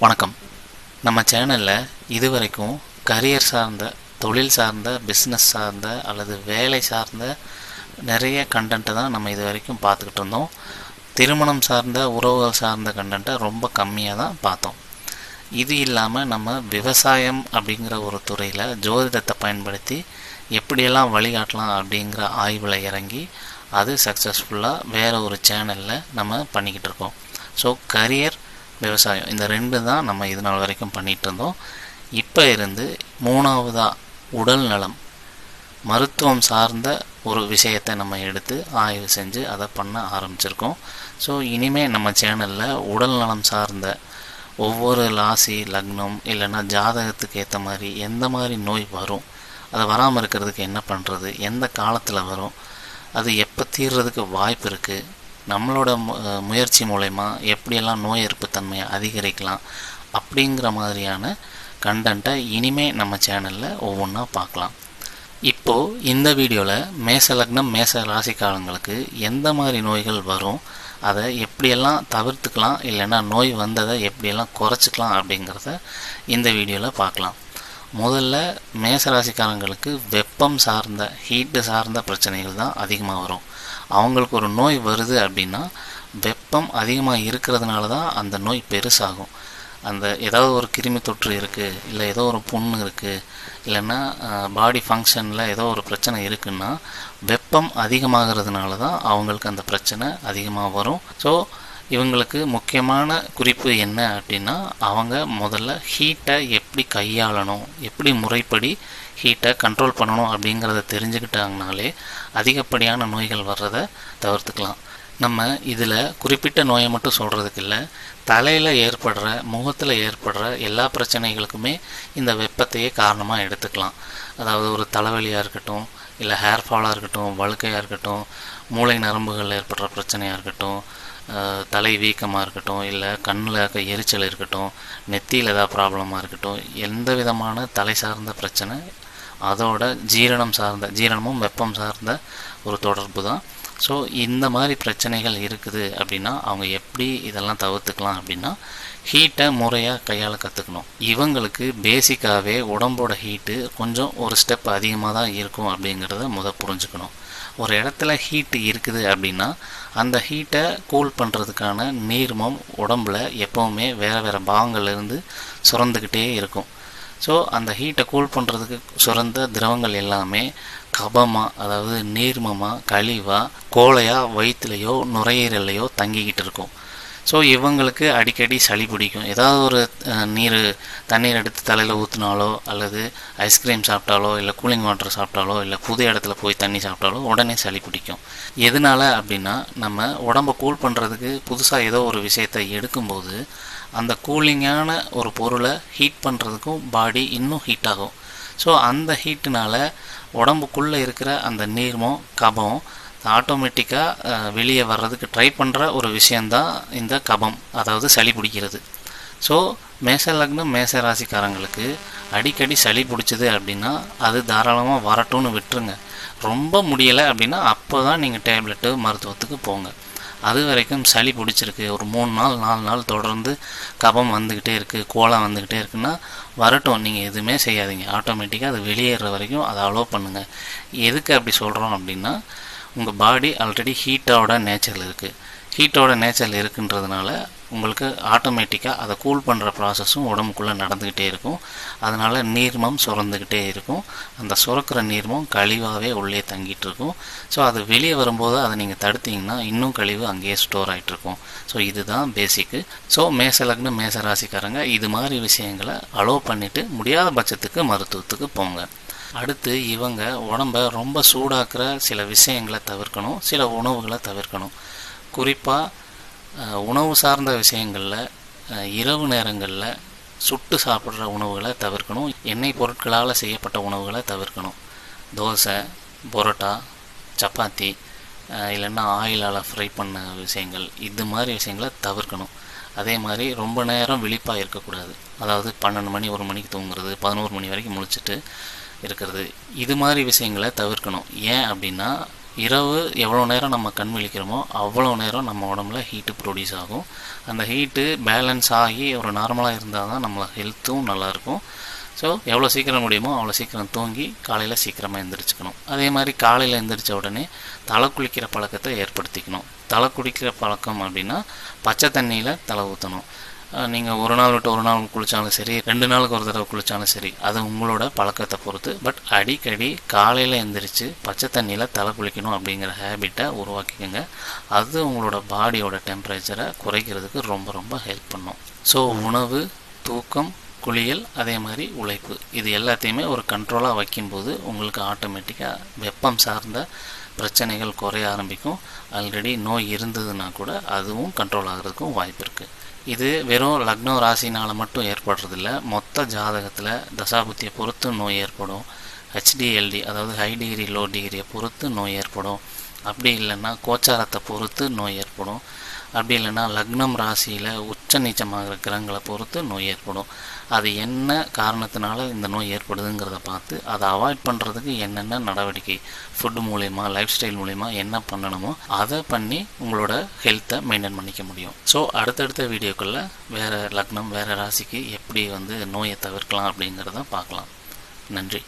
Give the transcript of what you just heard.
வணக்கம். நம்ம சேனலில் இதுவரைக்கும் கரியர் சார்ந்த தொழில் சார்ந்த பிஸ்னஸ் சார்ந்த அல்லது வேலை சார்ந்த நிறைய கண்டென்ட்டை தான் நம்ம இது வரைக்கும் பார்த்துக்கிட்டு இருந்தோம். திருமணம் சார்ந்த உறவுகள் சார்ந்த கண்டென்ட்டை ரொம்ப கம்மியாக தான் பார்த்தோம். இது இல்லாமல் நம்ம விவசாயம் அப்படிங்கிற ஒரு துறையில் ஜோதிடத்தை பயன்படுத்தி எப்படியெல்லாம் வழிகாட்டலாம் அப்படிங்கிற ஆய்வில் இறங்கி அது சக்ஸஸ்ஃபுல்லாக வேறு ஒரு சேனலில் நம்ம பண்ணிக்கிட்டு இருக்கோம். ஸோ கரியர் விவசாயம். இந்த ரெண்டு தான் நம்ம இது நாள் வரைக்கும் பண்ணிகிட்டு இருந்தோம் இப்போ இருந்து மூணாவதாக உடல் நலம் மருத்துவம் சார்ந்த ஒரு விஷயத்தை நம்ம எடுத்து ஆய்வு செஞ்சு அதை பண்ண ஆரம்பிச்சிருக்கோம். ஸோ இனிமேல் நம்ம சேனலில் உடல் நலம் சார்ந்த ஒவ்வொரு ராசி லக்னம் இல்லைன்னா ஜாதகத்துக்கு ஏற்ற மாதிரி எந்த மாதிரி நோய் வரும் அதை வராமல் இருக்கிறதுக்கு என்ன பண்ணுறது எந்த காலத்தில் வரும் அது எப்போ தீர்றதுக்கு வாய்ப்பு இருக்குது நம்மளோட மு- முயற்சி மூலயமா எப்படியெல்லாம் நோய் எதிர்ப்பு தன்மையை அதிகரிக்கலாம் அப்படிங்கிற மாதிரியான கண்டென்ட்டை இனிமே நம்ம சேனலில் ஒவ்வொன்றா பார்க்கலாம். இப்போது இந்த வீடியோவில் மேச லக்னம் மேச ராசிக்காரங்களுக்கு எந்த மாதிரி நோய்கள் வரும் அதை எப்படியெல்லாம் தவிர்த்துக்கலாம் இல்லைன்னா நோய் வந்ததை எப்படியெல்லாம் குறைச்சிக்கலாம் அப்படிங்கிறத இந்த வீடியோவில் பார்க்கலாம். முதல்ல மேச ராசிக்காரங்களுக்கு வெப்பம் சார்ந்த ஹீட்டு சார்ந்த பிரச்சனைகள் தான் அதிகமாக வரும். அவங்களுக்கு ஒரு நோய் வருது அப்படின்னா வெப்பம் அதிகமாக இருக்கிறதுனால தான் அந்த நோய் பெருசாகும். அந்த ஏதாவது ஒரு கிருமி தொற்று இருக்குது இல்லை ஏதோ ஒரு புண்ணு இருக்குது இல்லைன்னா பாடி ஃபங்க்ஷனில் ஏதோ ஒரு பிரச்சனை இருக்குன்னா வெப்பம் அதிகமாகிறதுனால தான் அவங்களுக்கு அந்த பிரச்சனை அதிகமாக வரும். ஸோ இவங்களுக்கு முக்கியமான குறிப்பு என்ன அப்படின்னா அவங்க முதல்ல ஹீட்டை எப்படி கையாளணும் எப்படி முறைப்படி ஹீட்டை கண்ட்ரோல் பண்ணணும் அப்படிங்கிறத தெரிஞ்சுக்கிட்டாங்கனாலே அதிகப்படியான நோய்கள் வர்றதை தவிர்த்துக்கலாம். நம்ம இதில் குறிப்பிட்ட நோயை மட்டும் சொல்கிறதுக்கு இல்லை தலையில் ஏற்படுற முகத்தில் ஏற்படுற எல்லா பிரச்சனைகளுக்குமே இந்த வெப்பத்தையே காரணமாக எடுத்துக்கலாம். அதாவது ஒரு தலைவலியாக இருக்கட்டும் இல்லை ஹேர் ஃபாலாக இருக்கட்டும் வழுக்கையாக இருக்கட்டும் மூளை நரம்புகளில் ஏற்படுற பிரச்சனையாக இருக்கட்டும் தலை வீக்கமாக இருக்கட்டும் இல்லை கண்ணில் இருக்க எரிச்சல் இருக்கட்டும் நெத்தியில் ஏதாவது ப்ராப்ளமாக இருக்கட்டும் எந்த விதமான தலை சார்ந்த பிரச்சனை அதோட ஜீரணம் சார்ந்த ஜீரணமும் வெப்பம் சார்ந்த ஒரு தொடர்பு தான் ஸோ இந்த மாதிரி பிரச்சனைகள் இருக்குது அப்படின்னா அவங்க எப்படி இதெல்லாம் தவிர்த்துக்கலாம் அப்படின்னா ஹீட்டை முறையாக கையால் கற்றுக்கணும் இவங்களுக்கு பேசிக்காகவே உடம்போட ஹீட்டு கொஞ்சம் ஒரு ஸ்டெப் அதிகமாக தான் இருக்கும் அப்படிங்கிறத முத புரிஞ்சுக்கணும். ஒரு இடத்துல ஹீட்டு இருக்குது அப்படின்னா அந்த ஹீட்டை கூல் பண்ணுறதுக்கான நீர்மம் உடம்புல எப்போவுமே வேறு வேறு பாகங்கள்லேருந்து சுரந்துக்கிட்டே இருக்கும். ஸோ அந்த ஹீட்டை கூல் பண்ணுறதுக்கு சுரந்த திரவங்கள் எல்லாமே கபமாக அதாவது நீர்மமாக கழிவாக கோழையாக வயிற்றுலையோ நுரையீரல்லையோ தங்கிக்கிட்டு இருக்கும். ஸோ இவங்களுக்கு அடிக்கடி சளி பிடிக்கும். ஏதாவது ஒரு நீர் தண்ணீர் எடுத்து தலையில் ஊற்றினாலோ அல்லது ஐஸ்கிரீம் சாப்பிட்டாலோ இல்லை கூலிங் வாட்டர் சாப்பிட்டாலோ இல்லை புது இடத்துல போய் தண்ணி சாப்பிட்டாலோ உடனே சளி பிடிக்கும். எதனால அப்படின்னா நம்ம உடம்பை கூல் பண்ணுறதுக்கு புதுசாக ஏதோ ஒரு விஷயத்தை எடுக்கும்போது அந்த கூலிங்கான ஒரு பொருளை ஹீட் பண்ணுறதுக்கும் பாடி இன்னும் ஹீட் ஆகும். ஸோ அந்த ஹீட்டுனால் உடம்புக்குள்ளே இருக்கிற அந்த நீர்மம் கபம் ஆட்டோமேட்டிக்காக வெளியே வர்றதுக்கு ட்ரை பண்ணுற ஒரு விஷயந்தான் இந்த கபம் அதாவது சளி பிடிக்கிறது. ஸோ மேச லக்னம் மேச ராசிக்காரங்களுக்கு அடிக்கடி சளி பிடிச்சது அப்படின்னா அது தாராளமாக வரட்டும்னு விட்டுருங்க. ரொம்ப முடியலை அப்படின்னா அப்போ தான் நீங்கள் டேப்லெட்டு மருத்துவத்துக்கு போங்க. அது வரைக்கும் சளி பிடிச்சிருக்கு. ஒரு மூணு நாள் நாலு நாள் தொடர்ந்து கபம் வந்துக்கிட்டே இருக்குது கோலம் வந்துக்கிட்டே இருக்குன்னா வரட்டும். நீங்கள் எதுவுமே செய்யாதீங்க. ஆட்டோமேட்டிக்காக அது வெளியேற வரைக்கும் அதை அலோவ் பண்ணுங்கள் எதுக்கு அப்படி சொல்கிறோம் அப்படின்னா உங்கள் பாடி ஆல்ரெடி ஹீட்டோட நேச்சரில் இருக்குது ஹீட்டோட நேச்சரில் இருக்குன்றதுனால உங்களுக்கு ஆட்டோமேட்டிக்காக அதை கூல் பண்ணுற ப்ராசஸும் உடம்புக்குள்ளே நடந்துக்கிட்டே இருக்கும். அதனால் நீர்மம் சுரந்துக்கிட்டே இருக்கும். அந்த சுரக்கிற நீர்மம் கழிவாகவே உள்ளே தங்கிட்டு இருக்கும். ஸோ அது வெளியே வரும்போது அதை நீங்கள் தடுத்தீங்கன்னா இன்னும் கழிவு அங்கேயே ஸ்டோர் ஆகிட்டு இருக்கும். ஸோ இதுதான் பேசிக்கு ஸோ மேச லக்னம் மேச ராசிக்காரங்க இது மாதிரி விஷயங்களை அலோவ் பண்ணிவிட்டு முடியாத பட்சத்துக்கு மருத்துவத்துக்கு போங்க. அடுத்து இவங்க உடம்ப ரொம்ப சூடாக்குற சில விஷயங்களை தவிர்க்கணும். சில உணவுகளை தவிர்க்கணும். குறிப்பாக உணவு சார்ந்த விஷயங்களில் இரவு நேரங்களில் சுட்டு சாப்பிட்ற உணவுகளை தவிர்க்கணும். எண்ணெய் பொருட்களால் செய்யப்பட்ட உணவுகளை தவிர்க்கணும். தோசை பொரோட்டா சப்பாத்தி இல்லைன்னா ஆயிலால் ஃப்ரை பண்ண விஷயங்கள் இது மாதிரி விஷயங்களை தவிர்க்கணும். அதே மாதிரி ரொம்ப நேரம் விழிப்பாக இருக்கக்கூடாது. அதாவது பன்னெண்டு மணி ஒரு மணிக்கு தூங்குறது பதினோரு மணி வரைக்கும் முழிச்சிட்டு இருக்கிறது இது மாதிரி விஷயங்களை தவிர்க்கணும். ஏன் அப்படின்னா இரவு எவ்வளோ நேரம் நம்ம கண் விழிக்கிறோமோ அவ்வளோ நேரம் நம்ம உடம்புல ஹீட்டு ப்ரொடியூஸ் ஆகும். அந்த ஹீட்டு பேலன்ஸ் ஆகி ஒரு நார்மலாக இருந்தால் தான் நம்மளை ஹெல்த்தும் நல்லாயிருக்கும் ஸோ எவ்வளோ சீக்கிரம் முடியுமோ அவ்வளோ சீக்கிரம் தூங்கி காலையில் சீக்கிரமாக எந்திரிச்சுக்கணும். அதே மாதிரி காலையில் எந்திரிச்ச உடனே தலை குளிக்கிற பழக்கத்தை ஏற்படுத்திக்கணும். தலை குளிக்கிற பழக்கம் அப்படின்னா பச்சை தண்ணியில் தலை ஊற்றணும் நீங்கள் ஒரு நாள் விட்டு ஒரு நாள் குளித்தாலும் சரி ரெண்டு நாளுக்கு ஒரு தடவை குளித்தாலும் சரி அது உங்களோட பழக்கத்தை பொறுத்து. பட் அடிக்கடி காலையில் எந்திரிச்சு பச்சை தண்ணியில் தலை குளிக்கணும் அப்படிங்கிற ஹேபிட்டை உருவாக்கிக்கோங்க. அது உங்களோட பாடியோட டெம்பரேச்சரை குறைக்கிறதுக்கு ரொம்ப ரொம்ப ஹெல்ப் பண்ணும். ஸோ உணவு தூக்கம் குளியல் அதே மாதிரி உழைப்பு இது எல்லாத்தையுமே ஒரு கண்ட்ரோலாக வைக்கும்போது உங்களுக்கு ஆட்டோமேட்டிக்காக வெப்பம் சார்ந்த பிரச்சனைகள் குறைய ஆரம்பிக்கும். ஆல்ரெடி நோய் இருந்ததுன்னா கூட அதுவும் கண்ட்ரோல் ஆகிறதுக்கும் வாய்ப்பு இருக்குது இது வெறும் லக்னோ ராசினால் மட்டும் ஏற்படுறதில்ல. மொத்த ஜாதகத்தில் தசாபுத்தியை பொறுத்து நோய் ஏற்படும். ஹெச்டிஎல்டி அதாவது ஹை டிகிரி லோ டிகிரியை பொறுத்து நோய் ஏற்படும். அப்படி இல்லைன்னா கோச்சாரத்தை பொறுத்து நோய் ஏற்படும். அப்படி இல்லைன்னா லக்னம் ராசியில் உச்ச நீச்சமாகிற கிரகங்களை பொறுத்து நோய் ஏற்படும். அது என்ன காரணத்தினால இந்த நோய் ஏற்படுதுங்கிறத பார்த்து அதை அவாய்ட் பண்ணுறதுக்கு என்னென்ன நடவடிக்கை ஃபுட் மூலயமா லைஃப் ஸ்டைல் மூலயமா என்ன பண்ணணுமோ அதை பண்ணி உங்களோட ஹெல்த்தை மெயின்டைன் பண்ணிக்க முடியும். ஸோ அடுத்தடுத்த வீடியோக்களில் வேறு லக்னம் வேறு ராசிக்கு எப்படி வந்து நோயை தவிர்க்கலாம் அப்படிங்கிறத பார்க்கலாம். நன்றி.